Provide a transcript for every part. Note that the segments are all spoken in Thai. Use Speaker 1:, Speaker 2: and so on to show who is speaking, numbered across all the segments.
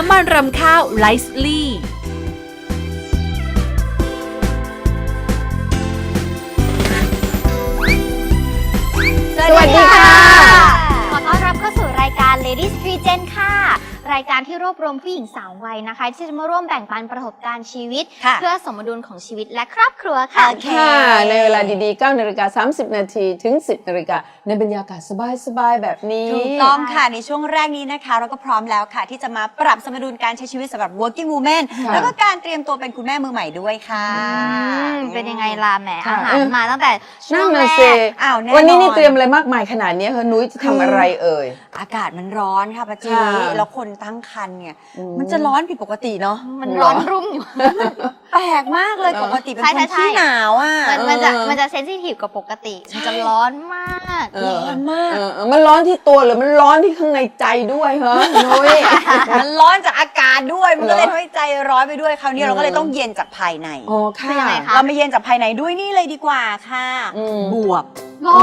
Speaker 1: น้ำมันรำข้าวไลซ์ลี่
Speaker 2: ว
Speaker 3: บรวมผู้หญิงสาววัยนะคะ ที่จะมาร่วมแบ่งปันประสบการณ์ชีวิต
Speaker 2: ค่ะ
Speaker 3: เพื่อสมดุลของชีวิตและครอบครัวค่ะ
Speaker 2: โอเค
Speaker 4: ค่ะในเวลาดีๆ9นาฬิกา30 นาทีถึง 10นาฬิกาในบรรยากาศสบายๆแบบนี้
Speaker 2: ถูกต้องค่ะ ในช่วงแรกนี้นะคะ เราก็พร้อมแล้วค่ะ ที่จะมาปรับสมดุลการใช้ชีวิตสำหรับ working woman
Speaker 4: ค่ะ
Speaker 2: แล้วก็การเตรียมตัวเป็นคุณแม่มือใหม่ด้วยค่ะ
Speaker 3: อืมเป็นยังไงล่ะแหม
Speaker 4: ค่ะ
Speaker 3: อาหารมาตั้งแต่ช่
Speaker 4: นั่
Speaker 3: วนง
Speaker 4: น่ะ
Speaker 3: แร
Speaker 4: สิ
Speaker 3: ก
Speaker 2: อ้าวแน่
Speaker 4: วันนี้นี่
Speaker 2: นอน
Speaker 4: เตรียมอะไรมากมายขนาดนี้คะนุ้ยจะทำอะไรเอ่ย
Speaker 2: อากาศมันร้อนค่ะป้าจี
Speaker 4: ค่ะ
Speaker 2: แล้วคนตั้งครรภ์เนี่ย
Speaker 4: อืม
Speaker 2: มันจะร้อนผิดปกติเนาะ
Speaker 3: มัน
Speaker 4: เหรอ
Speaker 3: ร้อนรุ่มอยู่
Speaker 2: แปลกมากเลย
Speaker 4: เออ
Speaker 2: ปกติเป็น
Speaker 3: ใช่
Speaker 2: คน
Speaker 3: ใช่
Speaker 2: ที่หนาวอะ
Speaker 3: มันมันจะ
Speaker 4: เออ
Speaker 3: มันจะเซนซิทีฟกว่าปกติ มันจะร้อนมาก
Speaker 4: เอ
Speaker 2: ร้อนมาก
Speaker 4: เออเออมันร้อนที่ตัวหรือมันร้อนที่ข้างในใจด้วยฮะนุ้ย
Speaker 2: มันร้อนจากอากาศด้วยมันก็เลย
Speaker 4: เหรอ
Speaker 2: ทำให้ใจร้อนไปด้วยคราวนี้เราก็เลย
Speaker 4: อืม
Speaker 2: ต้องเย็นจากภายใน
Speaker 4: อ๋อ
Speaker 3: เป็น
Speaker 4: ค่ะ
Speaker 3: ยังไงคะ
Speaker 2: เรามาเย็นจากภายในด้วยนี่เลยดีกว่าค่ะ
Speaker 4: อืม
Speaker 2: บวบ
Speaker 3: โอ้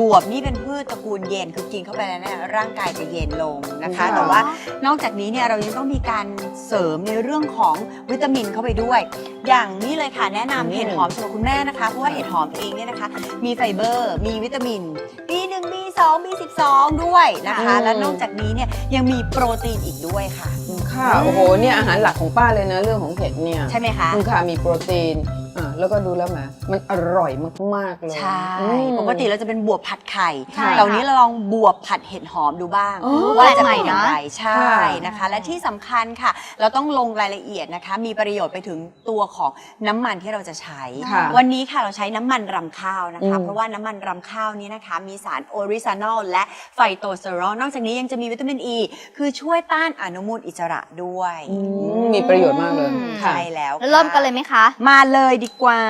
Speaker 2: บวบนี่เป็นพืชตระกูลเย็นคือกินเข้าไปแล้วเนี่ยร่างกายจะเย็นลงนะคะ
Speaker 4: ค่ะ
Speaker 2: แต่ว่านอกจากนี้เนี่ยเรายังต้องมีการเสริมในเรื่องของวิตามินเข้าไปด้วยอย่างนี้เลยค่ะแนะนำเห็ดหอมสำหรับคุณแม่นะคะเพราะว่าเห็ดหอมเองเนี่ยนะคะ มีไฟเบอร์ มีวิตามิน B1 B2 B12 ด้วยนะคะ
Speaker 4: อืม
Speaker 2: และนอกจากนี้เนี่ยยังมีโปรตีนอีกด้วยค่ะ
Speaker 4: ค่ะ โอ้โห เนี่ยอาหารหลักของป้าเลยนะเรื่องของเห็ดเนี่ย
Speaker 2: ใช่ไหมคะ
Speaker 4: คุณค่ะ มีโปรตีน อ่าแล้วก็ดูแล้วแหมมันอร่อยมากๆเลย
Speaker 2: ใช่
Speaker 4: อืม
Speaker 2: ปกติเราจะเป็นบวบผัดไข่
Speaker 4: ค่ะ
Speaker 2: แต่วันนี้เราลองบวบผัดเห็ดหอมดูบ้าง
Speaker 4: อ๋อ
Speaker 2: ว่าจะเป็น
Speaker 3: แปลกใหม่
Speaker 2: อย่าง
Speaker 3: นะ
Speaker 2: ไรใช่
Speaker 4: ค่ะ
Speaker 2: นะคะ และที่สำคัญค่ะ เราต้องลงรายละเอียดนะคะ มีประโยชน์ไปถึงตัวของน้ำมันที่เราจะใช้
Speaker 4: ค่ะ
Speaker 2: วันนี้ค่ะเราใช้น้ำมันรำข้าวนะคะ
Speaker 4: อืม
Speaker 2: เพราะว่าน้ำมันรำข้าวนี้นะคะ มีสารโอริซานอลและไฟโตสเตอรอลนอกจากนี้ยังจะมีวิตามินอ e, ีคือช่วยต้านอนุมูลอิสระด้วย
Speaker 4: อืมมีประโยชน์มากเลย
Speaker 3: อืม
Speaker 4: ค่ะ
Speaker 2: ใช่แล้ว
Speaker 3: แล้วเริ่มกันเลยไหมคะ
Speaker 2: มาเลยดีกว่า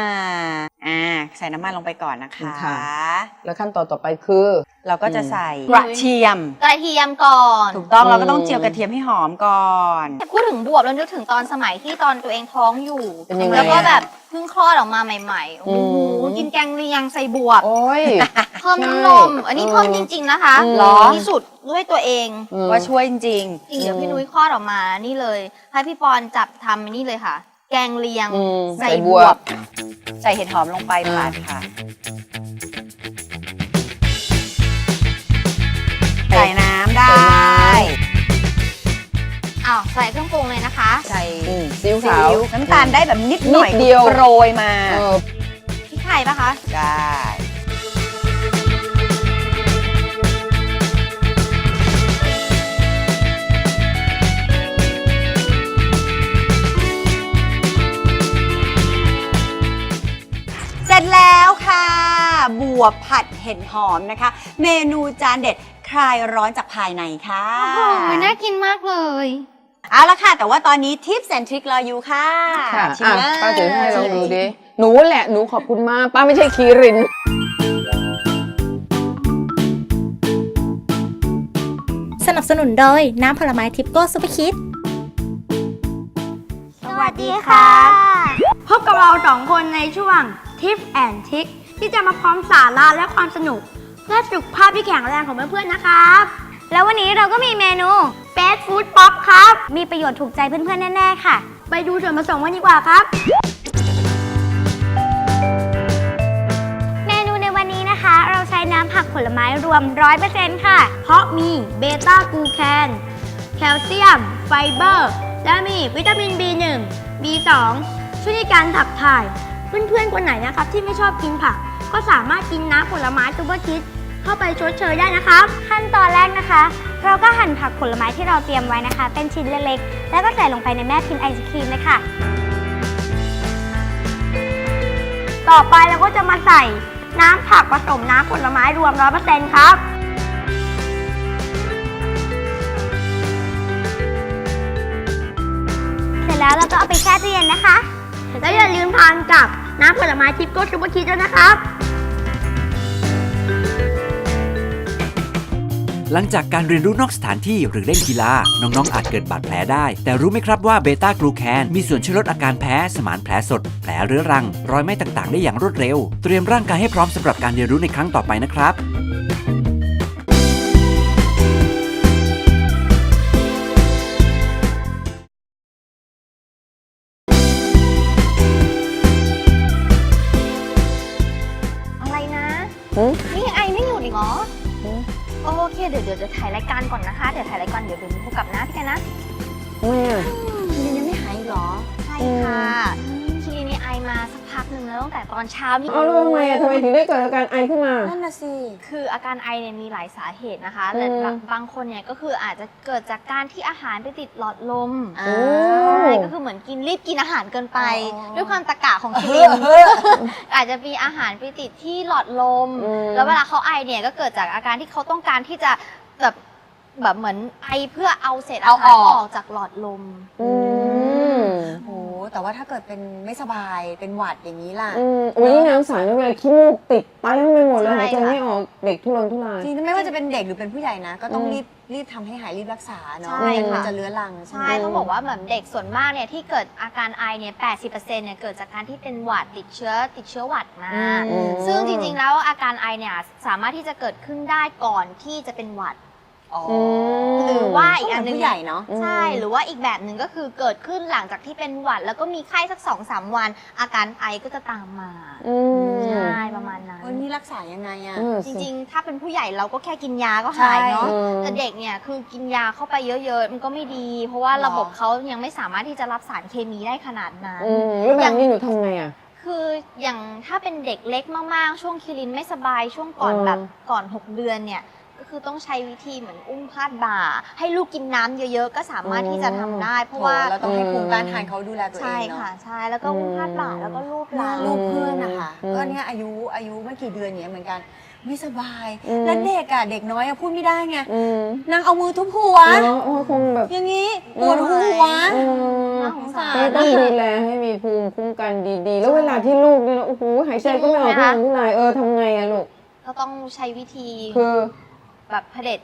Speaker 2: อ่า ใส่น้ำมันลงไปก่อนนะคะ
Speaker 4: ค่ะ แล้วขั้นตอนต่อไปคือ
Speaker 2: เราก็จะ
Speaker 4: อืม
Speaker 2: ใส่กระเทียม
Speaker 3: กระเทียมก่อน
Speaker 2: ถูกต้อง
Speaker 4: อืม
Speaker 2: เราก็ต้องเจียวกระเทียมให้หอมก่อน
Speaker 3: พูดถึงบวบแล้วนึกถึงตอนสมัยที่ตอนตัวเองท้องอยู่
Speaker 4: เป็นยังไง
Speaker 3: แล้วก็
Speaker 4: อะ
Speaker 3: แบบเพิ่งคลอดออกมาใหม่ๆ โอ้โห
Speaker 4: อืม
Speaker 3: กินแกงเลียงใส่บวบ
Speaker 4: โอ้ย
Speaker 3: เพิ่มน้ำนม อันนี้
Speaker 4: เออ
Speaker 3: เพิ่มจริง ๆนะคะ
Speaker 4: อืม
Speaker 2: หรอ
Speaker 3: ที่สุดด้วยตัวเอง
Speaker 4: อืม
Speaker 2: ว่าช่วยจริง
Speaker 3: จริงเดี๋ยวพี่นุ้ยคลอดออกมานี่เลย ให้พี่ปอนจับทำนี่เลยค่ะ แกงเลียง
Speaker 4: อืม
Speaker 3: ใส่
Speaker 4: ใส่
Speaker 3: บบว
Speaker 4: ว
Speaker 3: บ
Speaker 4: บ
Speaker 2: ๆใส่เห็ดหอมลงไป
Speaker 4: อ่า
Speaker 2: ผัดค่ะ ใส่น้ำได้
Speaker 3: อ้าวใส่เครื่องปรุงเลยนะคะ
Speaker 2: ใส่
Speaker 4: อืมซีอิ๊ว
Speaker 2: ซี
Speaker 4: ขาว
Speaker 2: อิ๊วน้ำตาลได้แบบนิดหน่อย
Speaker 4: นิดเดียว
Speaker 2: โปรยมา
Speaker 4: เออ
Speaker 3: พริกไทยปะคะ
Speaker 2: ได้ วบผัดเห็ดหอมนะคะ เมนูจานเด็ดคลายร้อนจากภายในค่ะ
Speaker 3: โอ้โหน่ากินมากเลย
Speaker 2: เอาละค่ะ แต่ว่าตอนนี้ทิปแอนทริครออยู่ค่ะ
Speaker 4: ค่ะ
Speaker 2: ชิม
Speaker 4: อะ
Speaker 2: เลย
Speaker 4: ป้าถือให้ลองดูดิ หนูแหละ หนูขอบคุณมาก ป้าไม่ใช่คีริน
Speaker 5: สนับสนุนโดย น้ำผลไม้ทิปโก้ซุปเปอร์คิด
Speaker 3: สวัสดีค่ะ
Speaker 6: พบกับเราสองคนในช่วง Tip and Trick ที่จะมาพร้อมสาระและความสนุก และสุขภาพที่แข็งแรงของเพื่อนๆนะครับ
Speaker 7: แล้ววันนี้เราก็มีเมนู
Speaker 6: Best Food Pop ครับ
Speaker 7: มีประโยชน์ถูกใจเพื่อนๆแน่ๆค่ะ
Speaker 6: ไปดูส่วนผสมกันดีกว่าครับ
Speaker 7: เมนูในวันนี้นะคะ เราใช้น้ำผักผลไม้รวม 100%ค่ะ
Speaker 6: เพราะมีเบต้ากลูแคนแคลเซียม ไฟเบอร์ และมีวิตามิน B1 B2 ช่วยในการขับถ่าย เพื่อนๆคนไหนนะครับที่ไม่ชอบกินผัก ก็สามารถกินน้ำผลไม้ซูเปอร์คิดเข้าไปชดเชยได้นะครับ
Speaker 7: ขั้นตอนแรกนะคะ เราก็หั่นผักผลไม้ที่เราเตรียมไว้นะคะ เป็นชิ้นเล็กๆ แล้วก็ใส่ลงไปในแม่พิมพ์ไอศครีมเลยค่ะ
Speaker 6: ต่อไปเราก็จะมาใส่น้ำผักผสมน้ำผลไม้รวม 100%ครับ
Speaker 7: เสร็จแล้วเราก็เอาไปแช่ตู้เย็นนะคะ
Speaker 6: แล้วอย่าลืมทานกับน้ำผลไม้ทิปโก้ซูเปอร์คิดด้วยนะครับ
Speaker 8: หลังจากการเรียนรู้นอกสถานที่หรือเล่นกีฬา น้องๆ อาจเกิดบาดแผลได้ แต่รู้ไหมครับว่าเบต้ากลูแคนมีส่วนช่วยลดอาการแพ้ สมานแผลสด แผลเรื้อรัง รอยไหม้ต่างๆ ได้อย่างรวดเร็ว เตรียมร่างกายให้พร้อมสำหรับการเรียนรู้ในครั้งต่อไปนะครับ
Speaker 3: นี่ไอไม่อยู่หรอ
Speaker 4: หือ
Speaker 3: โอเคเดี๋ยวเดี๋ยวจะถ่ายรายการก่อนนะคะ เดี๋ยวถ่ายรายการเดี๋ยวเดี๋ยวหนูกลับนะพี่แกนะ
Speaker 4: ไม่
Speaker 2: เดี๋ยยังไม่หายหรอ
Speaker 3: ใช่ค่ะ สักพักหนึ่งแล้วตั้งแต่ตอนเช้านี่
Speaker 4: เอาแล้วทำไมอะทำไมถึงได้เกิดอาการไอขึ้นมา
Speaker 2: นั่นน่ะสิ
Speaker 3: คืออาการไอเนี่ยมีหลายสาเหตุนะคะแต่
Speaker 4: อืม
Speaker 3: บางบางคนเนี่ยก็คืออาจจะเกิดจากการที่อาหารไปติดหลอดลม
Speaker 2: อ่า
Speaker 3: ใช่ก็คือเหมือนกินรีบกินอาหารเกินไป
Speaker 2: อ๋อ
Speaker 3: ด้วยความตะกะของคิรินอาจจะมีอาหารไปติดที่หลอดลม
Speaker 4: อืม
Speaker 3: แล้วเวลาเขาไอเนี่ยก็เกิดจากอาการที่เขาต้องการที่จะแบบแบบเหมือนไอเพื่อเอาเศษอา
Speaker 2: เอา
Speaker 3: หาร
Speaker 2: ออก
Speaker 3: ออกจากหลอดลม
Speaker 4: อืม
Speaker 2: โอ้ แต่ว่าถ้าเกิดเป็นไม่สบายเป็นหวัดอย่างนี้ล่ะ
Speaker 4: อืมอุ้ยนี่น้ำใสไม่เป็นไรขี้มูกติดไปทั้งไปหมดเลย
Speaker 3: ใช่
Speaker 4: หายใจ
Speaker 3: ค่ะ
Speaker 4: ไม่ออกเด็กทุรนทุราย
Speaker 2: จริงๆไม่ว่าจะเป็นเด็กหรือเป็นผู้ใหญ่นะ ก็ต้อง
Speaker 4: อืม
Speaker 2: รีบรีบทำให้หายรีบรักษาเนาะ
Speaker 3: ใช่
Speaker 2: ไม่งั้น
Speaker 3: ค่ะ
Speaker 2: มันจะเลื้อรังใช่
Speaker 3: ใช่
Speaker 2: ไหม
Speaker 3: ต้องบอกว่าเหมือนเด็กส่วนมากเนี่ยที่เกิดอาการไอเนี่ย 80%เนี่ยเกิดจากการที่เป็นหวัดติดเชื้อติดเชื้อหวัดมา
Speaker 2: อืม
Speaker 3: ซึ่งจริงๆ แล้วอาการไอเนี่ยสามารถที่จะเกิดขึ้นได้ก่อนที่จะเป็นหวัด
Speaker 2: อ๋อ
Speaker 3: หรือว่า
Speaker 2: อี
Speaker 3: อี
Speaker 2: ก
Speaker 3: ก
Speaker 2: อั
Speaker 3: อั
Speaker 2: น
Speaker 3: น
Speaker 2: ห
Speaker 3: ห
Speaker 2: นึ่
Speaker 3: นึ่
Speaker 2: ง
Speaker 3: ง
Speaker 2: ผู้ใหญ่เนาะ
Speaker 3: ใช่ หรือว่าอีกแบบหนึ่งก็คือเกิดขึ้นหลังจากที่เป็นหวัด แล้วก็มีไข้สักสองสามวัน อาการไอก็จะตามมา
Speaker 4: อืม
Speaker 3: ใช่ประมาณนั้น
Speaker 2: วันนี้รักษายังไงอะ
Speaker 4: เออ
Speaker 3: จ
Speaker 4: สิ
Speaker 3: ริงๆ ถ้าเป็นผู้ใหญ่เราก็แค่กินยาก็หายเนาะ
Speaker 4: ใช่
Speaker 3: แต่เด็กเนี่ยคือกินยาเข้าไปเยอะๆ มันก็ไม่ดี เพราะว่า
Speaker 2: หรอ
Speaker 3: ระบบเขายังไม่สามารถที่จะรับสารเคมีได้ขนาดนั้น
Speaker 4: อืมแล้วแบบนี้หนูทำไงอะ
Speaker 3: คืออย่างถ้าเป็นเด็กเล็กมากๆ ช่วงคิรินไม่สบายช่วงก่อน
Speaker 4: เออ
Speaker 3: แบบก่อน 6 เดือนเนี่ยก็ คือต้องใช้วิธีเหมือนอุ้มพาดบ่า ให้ลูกกินน้ำเยอะๆ ก็สามารถที่จะทำได้ เพราะว่า
Speaker 2: โถเราต้องให้ภูมิต้านทานเขาดูแลตัวเอ
Speaker 3: ใช่
Speaker 2: งเนาะ
Speaker 3: ค่ะใช่แล้วก็อุ้มพาดบ่าแล้วก็ลูบห
Speaker 2: หน้า
Speaker 3: ลัง
Speaker 2: ลูกเพื่อนนะคะ
Speaker 4: อืม
Speaker 2: ก็เนี่ยอายุอายุไม่กี่เดือนเนี้ยเหมือนกัน ไม่สบาย
Speaker 4: อืม
Speaker 2: แล้วเด็กอะเด็กน้อยอะพูดไม่ได้ไง
Speaker 4: อืม
Speaker 2: นางเอามือทุบหัว
Speaker 4: เนาะโอ้ยคงแบบ
Speaker 2: อย่างนี้ปวดหัว
Speaker 4: อืม
Speaker 3: น่าสงสาร
Speaker 4: ก็ต้องดูแลให้มีภูมิคุ้มกันดีๆ แล้วเวลาที่ลูกเนี่ยนะโอ้โหหายใจก็ไม่ออกทุรนทุรายเออทำไงอะลูก
Speaker 3: ก็ต้องใช้วิธี
Speaker 4: คือ
Speaker 3: แบบเผด็จ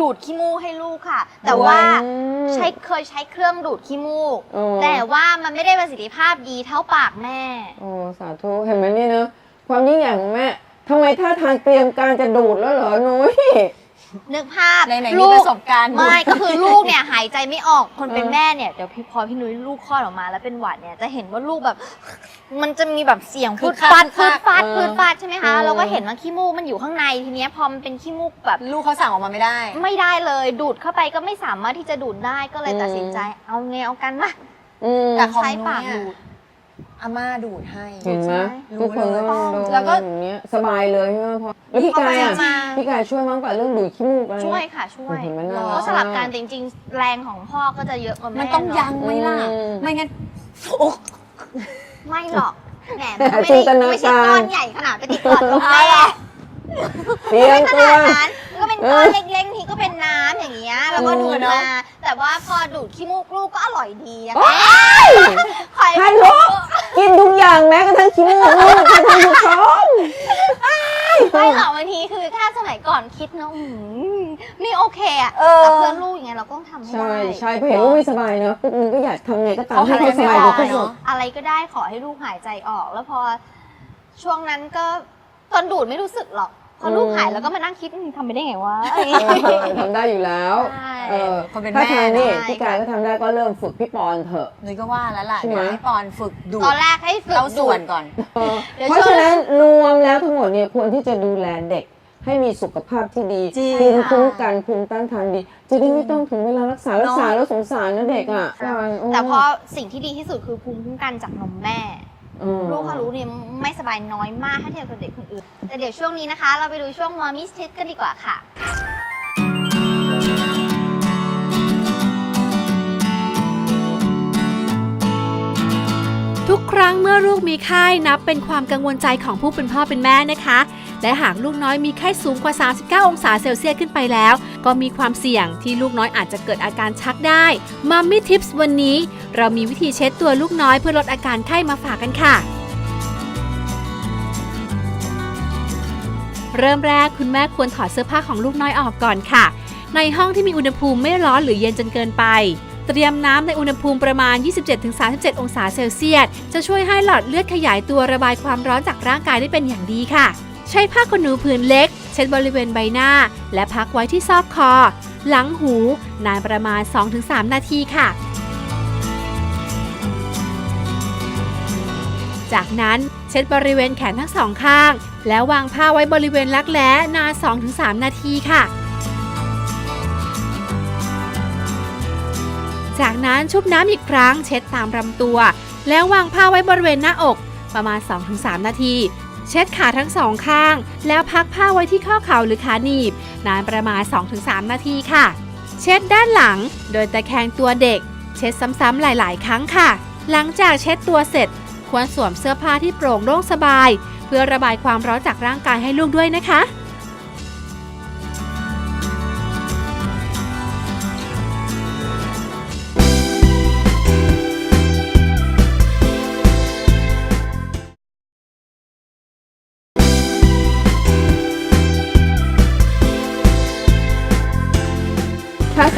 Speaker 3: ดูดขี้มูกให้ลูกค่ะ แต่ว่า
Speaker 4: อืม
Speaker 3: ใช้เคยใช้เครื่องดูดขี้มูก
Speaker 4: โอ้
Speaker 3: แต่ว่ามันไม่ได้ประสิทธิภาพดีเท่าปากแม่
Speaker 4: โอ้สาธุเห็นไหมนี่เนอะความยิ่งใหญ่ของแม่ทำไมท่าทางเตรียมการจะดูดแล้วเหรอนุ้ย
Speaker 3: นึกภาพ
Speaker 2: ไหนๆมีประสบการณ์
Speaker 3: ไม่ก็คือลูกเนี่ยหายใจไม่ออกคนเป็น
Speaker 4: เออ
Speaker 3: แม่เนี่ยเดี๋ยวพี่พอพี่นุ้ยลูกคลอดออกมาแล้วเป็นหวัดเนี่ยจะเห็นว่าลูกแบบ มันจะมีแบบเสียง
Speaker 2: คื
Speaker 3: พื
Speaker 2: อ
Speaker 3: ด
Speaker 2: คัก
Speaker 3: ฟาด
Speaker 2: คื
Speaker 3: พื
Speaker 2: อ
Speaker 3: ด
Speaker 2: คัก
Speaker 3: ฟาด
Speaker 4: เออ
Speaker 3: พืดฟาดใช่ไหมคะ
Speaker 4: เออ
Speaker 3: เราก็เห็นว่าขี้มูกมันอยู่ข้างในทีเนี้ยพอมันเป็นขี้มูกแบบ
Speaker 2: ลูกเขาสั่งออกมาไม่ได้
Speaker 3: ไม่ได้เลย ดูดเข้าไปก็ไม่สามารถที่จะดูดได้ก็เลยตัดสินใจ เอาไงเอากันมา
Speaker 4: อืม
Speaker 2: แต่ของ
Speaker 3: ใช้
Speaker 2: นุ้
Speaker 3: ปายก
Speaker 2: อะ
Speaker 3: ดูด
Speaker 2: อาม่าดูดให้
Speaker 4: เห็นไหม
Speaker 2: รู้
Speaker 4: ทุกคนก็
Speaker 2: เลย
Speaker 4: โดน
Speaker 2: แล้วก็
Speaker 4: อย่างเงี้ยสบายเลยใช่ไหมพ่อแล้วพี่กายอะ
Speaker 3: พอไปมา
Speaker 4: พี่กายช่วยมั้งป่ะเรื่องดูดขี้มูกอะไร
Speaker 3: ช่วย
Speaker 4: เงี้ย
Speaker 3: ค่ะช่วย
Speaker 4: เห็นไหมน่ารัก
Speaker 3: ก็สลับกันแต่จริง ๆ แรงของพ่อก็จะเยอะกว่าแม่
Speaker 2: มันต้อง
Speaker 3: เะ
Speaker 2: ยั้งไหมล่ะ
Speaker 4: อืม
Speaker 2: ไม่งั้นโอ้
Speaker 3: ไม่หรอกแหม
Speaker 4: แต่
Speaker 3: มันก็
Speaker 4: จิ
Speaker 3: ไม่
Speaker 4: นต
Speaker 3: ได้
Speaker 4: นา
Speaker 3: ไม่ใช่
Speaker 4: การ
Speaker 3: ก้อนใหญ่ขนาดไปติดหลอดลมแม่
Speaker 4: เตรียม
Speaker 3: ข
Speaker 4: ตัว
Speaker 3: นาดนั้น ก็เป็นก้อนเล็กๆทีก็เป็นน้ำอย่างเงี้ยแล้วก็ดูด
Speaker 2: เออเนอะ
Speaker 3: มาแต่ว่าพอดูดขี้มูกลูกก็อร่อยดีนะ
Speaker 4: โอ๊
Speaker 3: คะ
Speaker 4: ย
Speaker 3: คอย
Speaker 4: ท่านรู้กินทุกอย่างแม้กระทั่งขี้มูกลูกค่ะท่านผู้ชม
Speaker 3: ไม่หรอกบางทีคือถ้าสมัยก่อนคิดเนาะอื้อหือไม่โอเคอะ
Speaker 2: เออ
Speaker 3: แต่เพื่อนลูกอย่างเงี้ยเราก็ต้องทำให้
Speaker 4: ใช่
Speaker 3: ได้
Speaker 4: ใช่เพราะเห็นลูกไม่สบายเนอะปุ๊บนึงก็อยากทำไงก็ตาม
Speaker 2: เขา
Speaker 4: ให้เขา
Speaker 2: หายใจ
Speaker 4: สบาย
Speaker 2: ไม่ออก
Speaker 4: ที่สุด
Speaker 2: เนอะ
Speaker 3: อะไรก็ได้ขอให้ลูกหายใจออก แล้วพอช่วงนั้นก็ตอนดูดไม่รู้สึกหรอก พอลูกหายแล้วก็มานั่งคิดอืมทำไปได้ไงวะอะไรอย่าง
Speaker 4: เอ
Speaker 3: เงี้ย
Speaker 4: อทำได้อยู่แล้ว
Speaker 3: ใช่
Speaker 4: เออ
Speaker 2: คนเป็น
Speaker 4: ถ้า
Speaker 2: แม่
Speaker 4: ทางนี่
Speaker 3: ได้
Speaker 4: พี่กายก็ทำได้ก็เริ่มฝึกพี่ปอนเถอะ
Speaker 2: นุ้ยก็ว่าแล้วล่ะ
Speaker 4: ใช่ไหม
Speaker 2: เดี๋ยวให้ปอนฝึกดูด
Speaker 3: ตอนแรกให้ฝึก
Speaker 2: เราส่วน
Speaker 3: ดูด
Speaker 2: ก่อน
Speaker 4: เออ
Speaker 3: เดี๋ยว
Speaker 4: เพราะ
Speaker 3: ช่วง
Speaker 4: ฉะนั้นรวมแล้วทั้งหมดเนี่ยควรที่จะดูแลเด็ก ให้มีสุขภาพที่ดี
Speaker 2: จริง
Speaker 4: ภูมิ
Speaker 3: ค่ะ
Speaker 4: คุ้มกันภูมิต้านทานดี จะได้ไม่ต้องถึงเวลารักษารักษาแล้วสงสารนะเด็กอะ
Speaker 3: ค่ะ
Speaker 4: โอ้
Speaker 3: แต่พอสิ่งที่ดีที่สุดคือภูมิคุ้มกันจากนมแม่
Speaker 4: อืม
Speaker 3: ลูกเขารู้เนี่ยไม่สบายน้อยมากถ้าเทียบกับเด็กคนอื่น แต่เดี๋ยวช่วงนี้นะคะ เราไปดูช่วงมอมิสทิสกันดีกว่าค่ะ
Speaker 1: ทุกครั้งเมื่อลูกมีไข้นับเป็นความกังวลใจของผู้เป็นพ่อเป็นแม่นะคะ และหากลูกน้อยมีไข้สูงกว่า 39 องศาเซลเซียสขึ้นไปแล้ว ก็มีความเสี่ยงที่ลูกน้อยอาจจะเกิดอาการชักได้มัมมี่ทิปส์วันนี้ เรามีวิธีเช็ดตัวลูกน้อยเพื่อลดอาการไข้มาฝากกันค่ะเริ่มแรกคุณแม่ควรถอดเสื้อผ้าของลูกน้อยออกก่อนค่ะ ในห้องที่มีอุณหภูมิไม่ร้อนหรือเย็นจนเกินไป เตรียมน้ำในอุณหภูมิประมาณ 27-37 องศาเซลเซียส จะช่วยให้หลอดเลือดขยายตัวระบายความร้อนจากร่างกายได้เป็นอย่างดีค่ะ ใช้ผ้าขนหนูผืนเล็ก เช็ดบริเวณใบหน้า และพักไว้ที่ซอกคอ หลังหู นานประมาณ 2-3 นาทีค่ะ จากนั้นเช็ดบริเวณแขนทั้งสองข้าง แล้ววางผ้าไว้บริเวณรักแร้นาน 2-3 นาทีค่ะ จากนั้นชุบน้ำอีกครั้ง เช็ดตามลำตัว แล้ววางผ้าไว้บริเวณหน้าอกประมาณ 2-3 นาที เช็ดขาทั้งสองข้าง แล้วพักผ้าไว้ที่ข้อเข่าหรือขาหนีบ นานประมาณ 2-3 นาทีค่ะ เช็ดด้านหลัง โดยตะแคงตัวเด็ก เช็ดซ้ำๆหลายๆ ครั้งค่ะ หลังจากเช็ดตัวเสร็จ ควรสวมเสื้อผ้าที่โปร่งโล่งสบาย เพื่อระบายความร้อนจากร่างกายให้ลูกด้วยนะคะ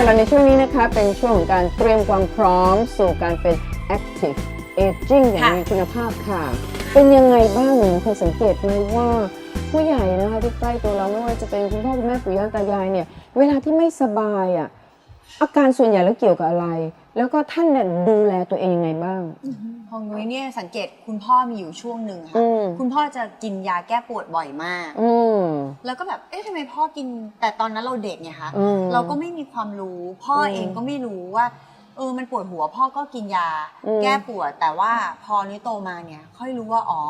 Speaker 1: ำ
Speaker 4: หรับในช่วงนี้นะคะ เป็นช่วงของการเตรียมความพร้อม สู่การเป็น active aging อย่าง
Speaker 2: ค่ะ
Speaker 4: มีคุณภาพค่ะ เป็นยังไงบ้างหนูเคยสังเกตไหมว่า ผู้ใหญ่นะคะที่ใกล้ตัวเราไม่ว่าจะเป็นคุณพ่อคุณแม่ปู่ย่าตายายเนี่ย เวลาที่ไม่สบายอะ อาการส่วนใหญ่แล้วเกี่ยวกับอะไร แล้วก็ท่านเนี่ยดูแลตัวเองยังไงบ้าง
Speaker 2: ของนุ้ยเนี่ยสังเกตคุณพ่อมีอยู่ช่วงหนึ่งค่ะ
Speaker 4: อืม
Speaker 2: คุณพ่อจะกินยาแก้ปวดบ่อยมาก
Speaker 4: อืม
Speaker 2: แล้วก็แบบ เอ๊ะทำไมพ่อกิน แต่ตอนนั้นเราเด็กไงคะ
Speaker 4: อืม
Speaker 2: เราก็ไม่มีความรู้ พ่ออ
Speaker 4: ม
Speaker 2: เองก็ไม่รู้ว่า เออ มันปวดหัว พ่อก็กินยา
Speaker 4: อืม
Speaker 2: แก้ปวด แต่ว่าพอนี้โตมาเนี่ย ค่อยรู้ว่า อ๋อ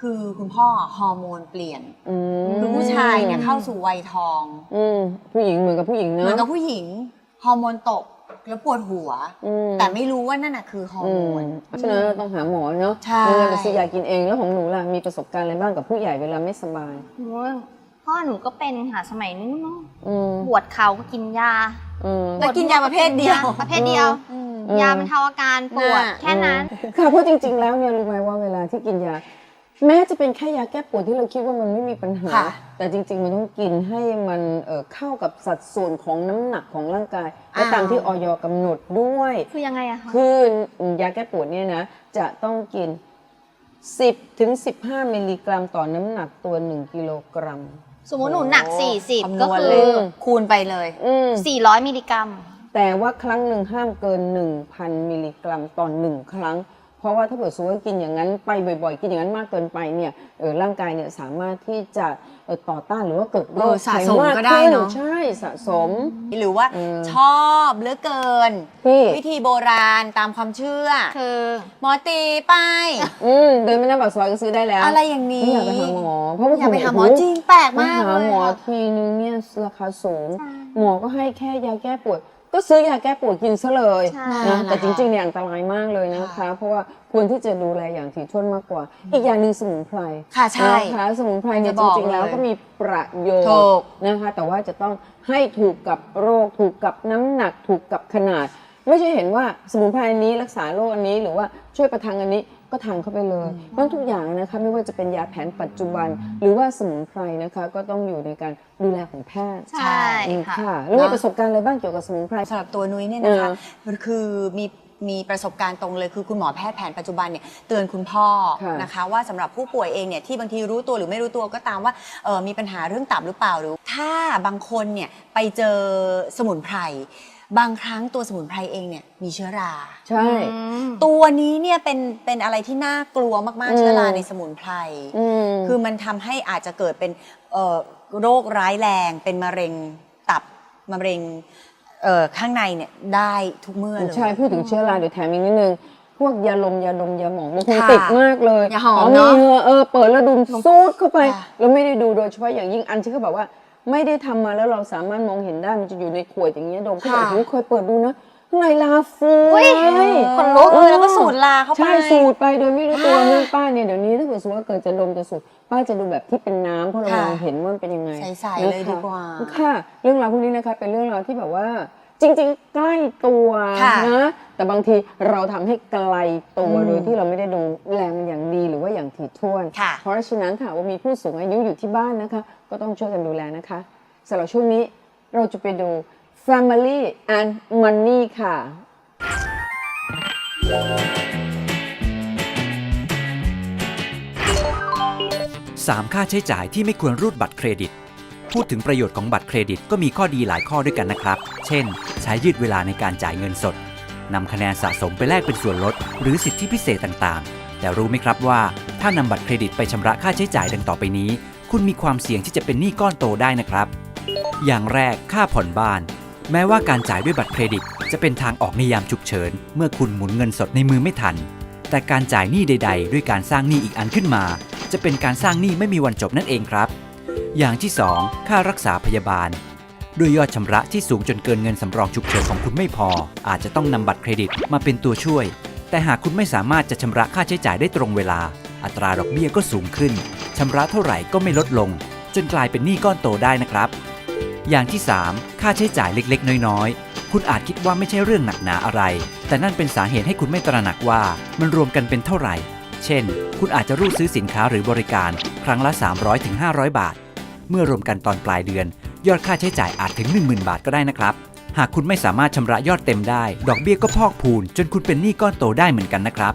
Speaker 2: คือคุณพ่อฮอร์โมนเปลี่ยน
Speaker 4: อืม
Speaker 2: คือผู้ชายเนี่ยเข้าสู่วัยทอง
Speaker 4: อืมผู้หญิงเหมือนกับผู้หญิง
Speaker 2: เห
Speaker 4: เนอะ
Speaker 2: มือนกับผู้หญิง ฮอร์โมนตกแล้วปวดหัว
Speaker 4: อืม
Speaker 2: แต่ไม่รู้ว่านั่นน่ะคือฮอร์
Speaker 4: อื
Speaker 2: โม
Speaker 4: ม
Speaker 2: น
Speaker 4: เพราะฉะนั้นเราต้องหาหมอเนาะ
Speaker 2: ใช่
Speaker 4: ไม่งั้นจะซื้อยากินเองแล้วของหนูล่ะมีประสบการณ์อะไรบ้างกับผู้ใหญ่เวลาไม่สบาย
Speaker 3: โอ้ยพ่อหนูก็เป็นค่ะสมัยนู้นเนาะ
Speaker 4: อืม
Speaker 3: ปวดเข่าก็กินยา
Speaker 4: อืม
Speaker 2: แล้วกินยาประเภทเดียว
Speaker 3: ประเภทเดียว
Speaker 2: อืม
Speaker 4: อืม
Speaker 3: ยามันเทาอาการปวด
Speaker 2: น่ะ
Speaker 3: แค่นั้น
Speaker 4: ค่ะเพราะจริงๆ แล้วเนี่ยรู้ไหมว่าเวลาที่กินยา แม้จะเป็นแค่ยาแก้ปวดที่เราคิดว่ามันไม่มีปัญหา
Speaker 2: ค่ะ
Speaker 4: แต่จริง ๆ มันต้องกินให้มันเอ่อเข้ากับสัดส่วนของน้ำหนักของร่างกาย และ
Speaker 2: อ้าว
Speaker 4: ตามที่ออยกำหนดด้วย
Speaker 3: คือยังไงอะคะ
Speaker 4: คือยาแก้ปวดเนี่ยนะ จะต้องกิน 10ถึง15 มิลลิกรัมต่อน้ำหนักตัว 1 กิโลกรัม
Speaker 3: สมมติหนูหนัก
Speaker 2: คำ
Speaker 3: 40
Speaker 2: น
Speaker 3: ก็
Speaker 2: วณ
Speaker 3: คื
Speaker 2: เล
Speaker 3: อ
Speaker 2: ย คูณไปเลย
Speaker 4: อืม
Speaker 3: 400 มิลลิกรัม
Speaker 4: แต่ว่าครั้งหนึ่งห้ามเกิน 1,000 มิลลิกรัมต่อหนึ่งครั้งเพ ราะว่าถ้าเกิดสมมติว่ากินอย่างนั้นไปบ่อยๆ กินอย่างนั้นมากเกินไปเนี่ยเออร่างกายเนี่ยสามารถที่จะเอ่อต่อต้านหรือว่าเกิดโร
Speaker 2: เอ
Speaker 4: ค
Speaker 2: อสะสม
Speaker 4: ภัยาก
Speaker 2: ก็ได้
Speaker 4: ขึ้
Speaker 2: เนอะ
Speaker 4: ใช่สะสม
Speaker 2: หรือว่า
Speaker 4: อืม
Speaker 2: ชอบเหลือเกิน
Speaker 4: พี่
Speaker 2: วิธีโบราณตามความเชื่อ
Speaker 3: คือ
Speaker 2: หมอตีไป
Speaker 4: อืมเดินไปหน้าปากซอยก็ซื้อได้แล้ว
Speaker 2: อะไรอย่างนี้
Speaker 4: ไม่อยากไปหาหมอเพราะว่า
Speaker 2: อยากไปหาหมอ
Speaker 4: โโจ
Speaker 2: ริงแปลก
Speaker 4: ไป
Speaker 2: มาก
Speaker 4: หา
Speaker 2: เลย
Speaker 4: หมอ
Speaker 2: ค่ะ
Speaker 4: ทีนึงเนี่ยราคาสูง หมอก็ให้แค่ยาแก้ปวด ก็ซื้อยาแก้ปวดกินซะเลย
Speaker 3: ใช่
Speaker 4: นะแต่จริงๆเนี่ยอันตรายมากเลยนะคะ เพราะว่าควรที่จะดูแลอย่างถี่ถ้วนมากกว่า อีกอย่างหนึ่งสมุนไพร
Speaker 2: ค่ะใช่
Speaker 4: นะคะสมุนไพรเนี่ย
Speaker 2: จะ
Speaker 4: จ
Speaker 2: บอก
Speaker 4: ริงๆแล้ว
Speaker 2: เลย
Speaker 4: ก็มีประโยช
Speaker 2: ถูก
Speaker 4: น์นะคะ แต่ว่าจะต้องให้ถูกกับโรค ถูกกับน้ำหนัก ถูกกับขนาด ไม่ใช่เห็นว่าสมุนไพรอันนี้รักษาโรคอันนี้หรือว่าช่วยประทังอันนี้ ก็ทานเข้าไปเลยเพราะทุกอย่างนะคะไม่ว่าจะเป็นยาแผนปัจจุบัน หรือว่าสมุนไพรนะคะก็ต้องอยู่ในการดูแลของแพทย์
Speaker 3: ใช่
Speaker 4: อืม
Speaker 3: ค่ะ
Speaker 4: ค่ะแล้วมีประสบการณ์อะไรบ้างเกี่ยวกับสมุนไพร
Speaker 2: สำหรับตัวนุ้ยเนี่ยนะคะ
Speaker 4: เออ
Speaker 2: คือมีมีประสบการณ์ตรงเลยคือคุณหมอแพทย์แผนปัจจุบันเนี่ยเตือนคุณพ่อ
Speaker 4: ค่ะ
Speaker 2: นะคะว่าสำหรับผู้ป่วยเองเนี่ยที่บางทีรู้ตัวหรือไม่รู้ตัวก็ตามว่าเออมีปัญหาเรื่องตับหรือเปล่าหรือ ถ้าบางคนเนี่ยไปเจอสมุนไพร บางครั้งตัวสมุนไพรเองเนี่ยมีเชื้อรา
Speaker 4: ใช่
Speaker 2: ตัวนี้เนี่ยเป็นเป็นอะไรที่น่ากลัวมาก
Speaker 4: อืม
Speaker 2: ๆเชื้อราในสมุนไพร
Speaker 4: อืม
Speaker 2: คือมันทำให้อาจจะเกิดเป็นเอ่อโรคร้ายแรง เป็นมะเร็งตับมะเร็งเอ่อข้างในเนี่ยได้ทุกเมื่อเลย
Speaker 4: ใช่พูดถึงเชื้อราเดี๋ยวแถมอีกนิดนึง พวกยาลมยาดมยาหมองบางคน
Speaker 2: ค่ะ
Speaker 4: ติดมากเลย
Speaker 2: ยาหอมเนอะ
Speaker 4: มีหงื่อเออเปิดแล้วดูดซูดเข้าไป
Speaker 2: ค่ะ
Speaker 4: แล้วไม่ได้ดูโดยเฉพาะอย่างยิ่งอันที่เขาบอกว่า ไม่ได้ทำมาแล้วเราสามารถมองเห็นได้มันจะอยู่ในขวดอย่างเงี้ยดมเขาบอกโอ้โหเคยเปิดดูนะข้างในลาฟู
Speaker 3: อุ๊ย
Speaker 4: เลย
Speaker 2: คนลุกเออแล้วก็สูดลาเข้าไป
Speaker 4: ใช่สูดไปโดยไม่รู้ตัว
Speaker 2: ค่ะ
Speaker 4: เรื่องป้าเนี่ยเดี๋ยวนี้ถ้าเกิดสมมติว่าเกิดจะดมจะสูดป้าจะดูแบบที่เป็นน้ำเพราะเรา
Speaker 2: ค่ะ
Speaker 4: มองเห็นว่ามันเป็นยังไง
Speaker 2: ใสๆเลย
Speaker 4: นะคะ
Speaker 2: ดีกว่า
Speaker 4: ค่ะ เรื่องราวพวกนี้นะคะเป็นเรื่องราวที่แบบว่า จริง ๆ ใกล้ตัว
Speaker 2: ค่ะ
Speaker 4: นะแต่บางทีเราทำให้ไกลตัว
Speaker 2: อืม
Speaker 4: โดยที่เราไม่ได้ดูแลมันอย่างดีหรือว่าอย่างถี่ถ้วน
Speaker 2: ค่ะ
Speaker 4: เพราะฉะนั้นค่ะว่ามีผู้สูงอายุอยู่ที่บ้านนะคะ ก็ต้องช่วยกันดูแลนะคะสำหรับช่วงนี้เราจะไปดู Family and Money ค่ะ
Speaker 8: 3 ค่าใช้จ่ายที่ไม่ควรรูดบัตรเครดิต พูดถึงประโยชน์ของบัตรเครดิตก็มีข้อดีหลายข้อด้วยกันนะครับ เช่น ใช้ยืดเวลาในการจ่ายเงินสดนำคะแนนสะสมไปแลกเป็นส่วนลด หรือสิทธิพิเศษต่างๆ แต่รู้ไหมครับว่า ถ้านำบัตรเครดิตไปชำระค่าใช้จ่ายดังต่อไปนี้ คุณมีความเสี่ยงที่จะเป็นหนี้ก้อนโตได้นะครับ อย่างแรกค่าผ่อนบ้าน แม้ว่าการจ่ายด้วยบัตรเครดิต จะเป็นทางออกในยามฉุกเฉิน เมื่อคุณหมุนเงินสดในมือไม่ทัน แต่การจ่ายหนี้ใด ๆ ด้วยการสร้างหนี้อีกอันขึ้นมา จะเป็นการสร้างหนี้ไม่มีวันจบนั่นเองครับ อย่างที่ 2 ค่ารักษาพยาบาล ด้วยยอดชำระที่สูงจนเกินเงินสำรองฉุกเฉินของคุณไม่พอ อาจจะต้องนำบัตรเครดิตมาเป็นตัวช่วย แต่หากคุณไม่สามารถจะชำระค่าใช้จ่ายได้ตรงเวลา อัตราดอกเบี้ยก็สูงขึ้นชำระเท่าไหร่ก็ไม่ลดลง จนกลายเป็นหนี้ก้อนโตได้นะครับ อย่างที่ 3 ค่าใช้จ่ายเล็กๆ น้อยๆ คุณอาจคิดว่าไม่ใช่เรื่องหนักหนาอะไร แต่นั่นเป็นสาเหตุให้คุณไม่ตระหนักว่ามันรวมกันเป็นเท่าไหร่ เช่น คุณอาจจะรูดซื้อสินค้าหรือบริการ ครั้งละ 300-500 บาท เมื่อรวมกันตอนปลายเดือน ยอดค่าใช้จ่ายอาจถึง 10,000 บาทก็ได้นะครับ หากคุณไม่สามารถชำระยอดเต็มได้ ดอกเบี้ยก็พอกพูน จนคุณเป็นหนี้ก้อนโตได้เหมือนกันนะครับ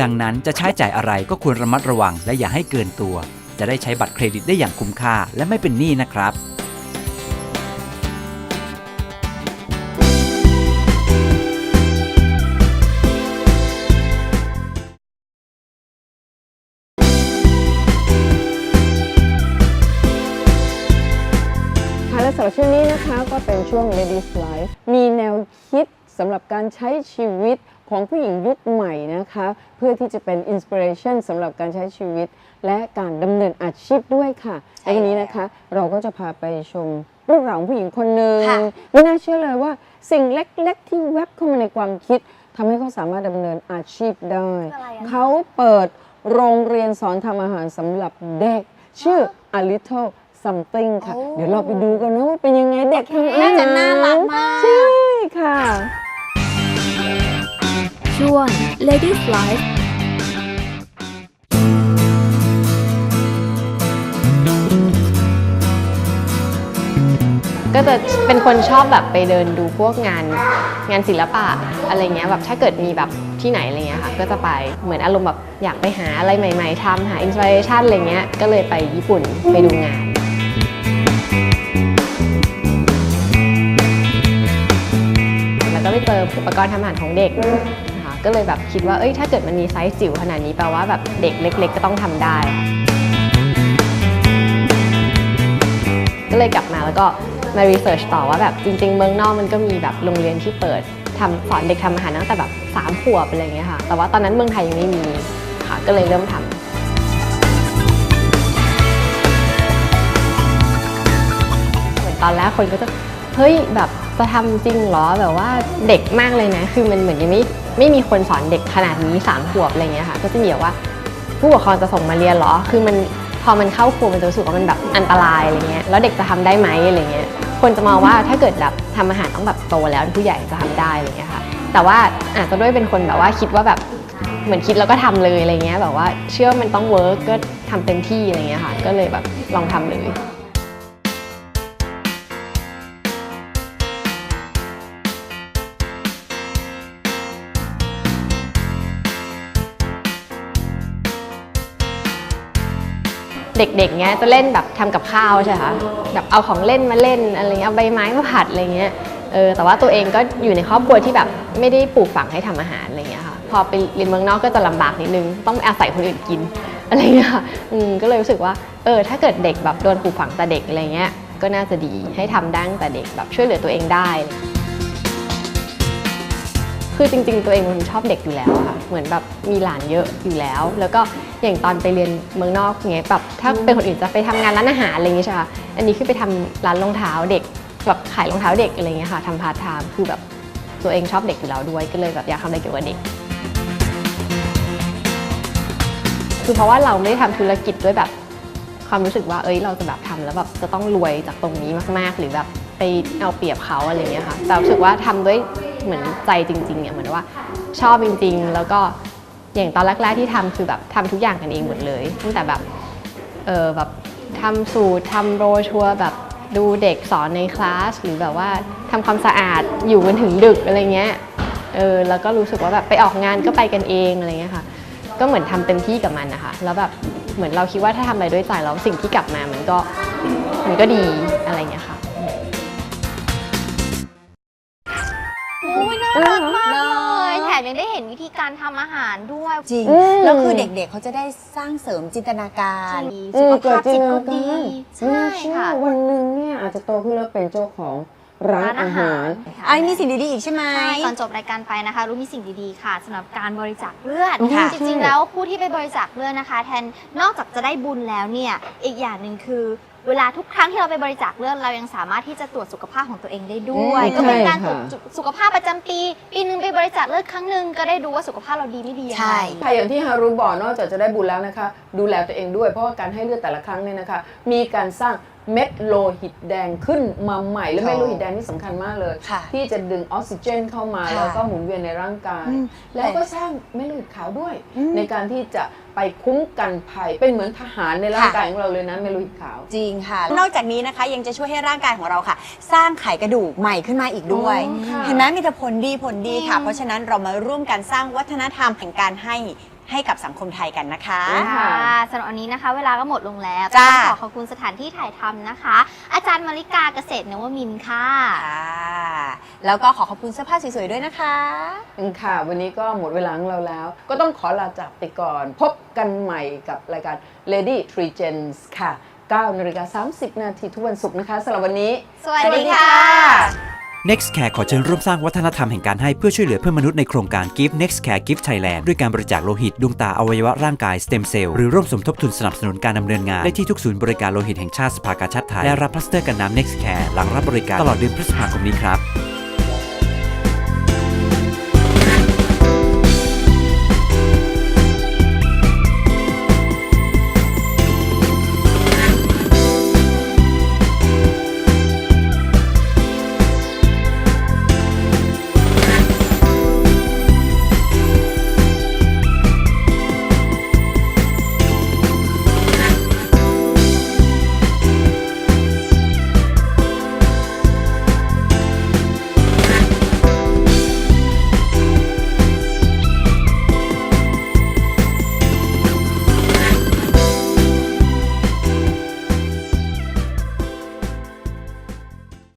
Speaker 8: ดังนั้นจะใช้จ่ายอะไรก็ควรระมัดระวัง และอย่าให้เกินตัว จะได้ใช้บัตรเครดิตได้อย่างคุ้มค่า และไม่เป็นหนี้นะครับ
Speaker 4: ช่วงนี้นะคะก็เป็นช่วง Ladies Life มีแนวคิดสำหรับการใช้ชีวิตของผู้หญิงยุคใหม่นะคะ เพื่อที่จะเป็นอินสปิเรชันสำหรับการใช้ชีวิต และการดำเนินอาชีพด้วยค่ะ
Speaker 2: ใช่
Speaker 4: ในวันนี้
Speaker 2: แล้ว
Speaker 4: นะคะ เราก็จะพาไปชมเรื่องราวของผู้หญิงคนหนึ่ง
Speaker 2: ค่ะ
Speaker 4: ไม่น่าเชื่อเลยว่าสิ่งเล็ก ๆ ที่แวบเข้ามาในความคิดทำให้เขาสามารถดำเนินอาชีพได้
Speaker 3: อะไรอะ
Speaker 4: เขาเปิดโรงเรียนสอนทำอาหารสำหรับเด็ก ชื่อ a little something ค่ะ
Speaker 2: โอ้
Speaker 4: เดี๋ยวเราไปดูกันนะว่าเป็นยังไงเด็กทำอาหาร
Speaker 2: น่าจะน่ารักมาก
Speaker 4: ใช่ค่ะ
Speaker 5: ช่วง Ladies Life
Speaker 9: ก็จะเป็นคนชอบแบบไปเดินดูพวกงานงานศิลปะอะไรเงี้ยแบบถ้าเกิดมีแบบที่ไหนอะไรเงี้ยค่ะก็จะไปเหมือนอารมณ์แบบอยากไปหาอะไรใหม่ ๆทำหาอินสปิเรชันอะไรเงี้ยก็เลยไปญี่ปุ่นไปดูงาน ไปเจออุปกรณ์ทำอาหารของเด็กนะคะก็เลยแบบคิดว่าเอ้ยถ้าเกิดมันมีไซส์จิ๋วขนาดนี้แปลว่าแบบเด็กเล็ก ๆ ก็ต้องทำได้ ก็เลยกลับมาแล้วก็มารีเสิร์ชต่อว่าแบบจริง ๆ เมืองนอกมันก็มีแบบโรงเรียนที่เปิดทำสอนเด็กทำอาหารตั้งแต่แบบสามขวบอะไรอย่างเงี้ยค่ะ แต่ว่าตอนนั้นเมืองไทยยังไม่มีค่ะก็เลยเริ่มทำ เหมือนตอนแรกคนก็จะ เฮ้ยแบบจะทำจริงเหรอแบบว่าเด็กมากเลยนะ คือมันเหมือนยังไม่ไม่มีคนสอนเด็กขนาดนี้สามขวบอะไรเงี้ยค่ะ ก็จะมีแบบว่าผู้ปกครองจะส่งมาเรียนเหรอ คือมันพอมันเข้าครัวมันจะรู้สึกว่ามันแบบอันตรายอะไรเงี้ย แล้วเด็กจะทำได้ไหมอะไรเงี้ย คนจะมองว่าถ้าเกิดแบบทำอาหารต้องแบบโตแล้วผู้ใหญ่จะทำได้อะไรเงี้ยค่ะ แต่ว่าอาจจะด้วยเป็นคนแบบว่าคิดว่าแบบเหมือนคิดแล้วก็ทำเลยอะไรเงี้ยแบบว่าเชื่อมันต้องเวิร์กก็ทำเต็มที่อะไรเงี้ยค่ะ ก็เลยแบบลองทำเลย เด็กๆเงี้ยจะเล่นแบบทำกับข้าวใช่ไหมคะแบบเอาของเล่นมาเล่นอะไรเงี้ยเอาใบไม้มาผัดอะไรเงี้ยเออแต่ว่าตัวเองก็อยู่ในครอบครัวที่แบบไม่ได้ปลูกฝังให้ทำอาหารอะไรเงี้ยค่ะพอไปเรียนเมืองนอกก็จะลำบากนิดนึงต้องอาศัยคนอื่นกินอะไรเงี้ยค่ะอืมก็เลยรู้สึกว่าเออถ้าเกิดเด็กแบบโดนปลูกฝังแต่เด็กอะไรเงี้ยก็น่าจะดีให้ทำได้ตั้งแต่เด็กแบบช่วยเหลือตัวเองได้คือจริงๆ ตัวเองเป็นชอบเด็กอยู่แล้วค่ะ เหมือนแบบมีหลานเยอะอยู่แล้ว แล้วก็ อย่างตอนไปเรียนเมืองนอกเงี้ยแบบถ้าเป็นคนอื่นจะไปทำงานร้านอาหารอะไรอย่างเงี้ยใช่ไหมคะอันนี้คือไปทำร้านรองเท้าเด็กแบบขายรองเท้าเด็กอะไรเงี้ยค่ะทำพาร์ทไทม์คือแบบตัวเองชอบเด็กอยู่แล้วด้วยก็เลยแบบอยากทำอะไรเกี่ยวกับเด็กคือเพราะว่าเราไม่ได้ทำธุรกิจด้วยแบบความรู้สึกว่าเอ้ยเราจะแบบทำแล้วแบบจะต้องรวยจากตรงนี้มากๆ หรือแบบไปเอาเปรียบเขาอะไรเงี้ยค่ะแต่รู้สึกว่าทำด้วยเหมือนใจจริงๆเนี่ยเหมือนว่าชอบจริง ๆ แล้วก็ อย่างตอนแรกๆที่ทำคือแบบทำทุกอย่างกันเองหมดเลยตั้งแต่แบบเออแบบทำสูตรทำโรชัวแบบดูเด็กสอนในคลาสหรือแบบว่าทำความสะอาดอยู่กันถึงดึกอะไรเงี้ยเออแล้วก็รู้สึกว่าแบบไปออกงานก็ไปกันเองอะไรเงี้ยค่ะก็เหมือนทำเต็มที่กับมันนะคะ แล้วแบบเหมือนเราคิดว่าถ้าทำอะไรด้วยใจแล้วสิ่งที่กลับมามันก็มันก็ดีอะไรเงี้ยค่ะ
Speaker 3: การทำอาหารด้วย
Speaker 2: จริง
Speaker 4: อืม
Speaker 2: แล้วคือเด็กๆเขาจะได้สร้างเสริมจินตนาการ
Speaker 3: ดี
Speaker 4: อื
Speaker 3: สุ
Speaker 4: ม
Speaker 3: ข
Speaker 4: เกิด
Speaker 3: ภาพ
Speaker 4: จิ
Speaker 3: จิ
Speaker 4: น
Speaker 3: ต
Speaker 4: ต
Speaker 3: ก็
Speaker 4: นา
Speaker 3: ดี
Speaker 4: การ
Speaker 3: ใช่
Speaker 4: น่าเชื่อ
Speaker 3: ค่ะ
Speaker 4: วันหนึ่งเนี่ยอาจจะโตขึ้นแล้วเป็นเจ้าของร้านอาหาร
Speaker 2: อันนี้มีสิ่งดีๆอีกใช่ไหม
Speaker 3: ใช่ก่อนจบรายการไปนะคะ รู้มีสิ่งดีๆค่ะสำหรับการบริจาคเลือด
Speaker 2: ค่ะ
Speaker 3: จริงๆแล้วผู้ที่ไปบริจาคเลือดนะคะ แทนนอกจากจะได้บุญแล้วเนี่ยอีกอย่างหนึ่งคือ เวลาทุกครั้งที่เราไปบริจาคเลือดเรายังสามารถที่จะตรวจสุขภาพของตัวเองได้ด้วย
Speaker 4: อืม
Speaker 3: ก็เป็นการ
Speaker 4: ใช่
Speaker 3: ตรว
Speaker 4: ค่ะ
Speaker 3: จสุขภาพประจำปี ปีหนึ่งไปบริจาคเลือดครั้งหนึ่งก็ได้ดูว่าสุขภาพเราดีไม่ดียัง
Speaker 2: ใช่
Speaker 3: ไง
Speaker 4: ค่ะอย่างที่ฮารุบอกนอกจากจะได้บุญแล้วนะคะ ดูแลตัวเองด้วยเพราะว่าการให้เลือดแต่ละครั้งเนี่ยนะคะ มีการสร้าง เม็ดโลหิตแดงขึ้นมาใหม่ และเม็ดโลหิตแดงนี่สำคัญมากเลย
Speaker 2: ค่ะ
Speaker 4: ที่จะดึงออกซิเจนเข้ามา
Speaker 2: ค่ะ
Speaker 4: แล้วก็หมุนเวียนในร่างกาย
Speaker 2: อืม
Speaker 4: แล้วก็สร้างเม็ดโลหิตขาวด้วย
Speaker 2: อืม
Speaker 4: ในการที่จะไปคุ้มกันภัยเป็นเหมือนทหารในร่าง
Speaker 2: ค่ะ
Speaker 4: กายของเราเลยนะเม็ดโลหิตขาว
Speaker 2: จริงค่ะ นอกจากนี้นะคะยังจะช่วยให้ร่างกายของเราค่ะ สร้างไขกระดูกใหม่ขึ้นมาอีกด้วย
Speaker 4: อ๋อค่ะ
Speaker 2: เห็นไหมมีแต่ผลดีผลดีค่ะ
Speaker 3: จริง
Speaker 2: เพราะฉะนั้นเรามาร่วมกันสร้างวัฒนธรรมแห่งการให้ ให้กับสังคมไทยกันนะคะ
Speaker 3: ค่ะสำหรับวันนี้นะคะ เวลาก็หมดลงแล้ว
Speaker 2: จ้า
Speaker 3: ต้องขอขอบคุณสถานที่ถ่ายทำนะคะ อาจารย์มาริกาเกษตรนวมินทร์ค่ะ
Speaker 2: ค่ะแล้วก็ขอขอบคุณเสื้อผ้าสวยๆด้วยนะคะ
Speaker 4: ค่ะ วันนี้ก็หมดเวลาของเราแล้ว ก็ต้องขอลาจากไปก่อน พบกันใหม่กับรายการ Lady Three Gens ค่ะ9นาฬิกา30 นาทีทุกวันศุกร์นะคะสำหรับวันนี้
Speaker 3: สวัสดีค่ะ
Speaker 8: Next Care ขอเชิญร่วมสร้างวัฒนธรรมแห่งการให้เพื่อช่วยเหลือเพื่อนมนุษย์ในโครงการ Give Next Care Give Thailand ด้วยการบริจาคโลหิต ดวงตา อวัยวะร่างกายสเต็มเซลล์หรือร่วมสมทบทุนสนับสนุนการดำเนินงาน ได้ที่ทุกศูนย์บริการโลหิตแห่งชาติสภากาชาติไทยและรับพลาสเตอร์กันน้ำ Next Care หลังรับบริการตลอดเดือนพฤษภาคมนี้ครับ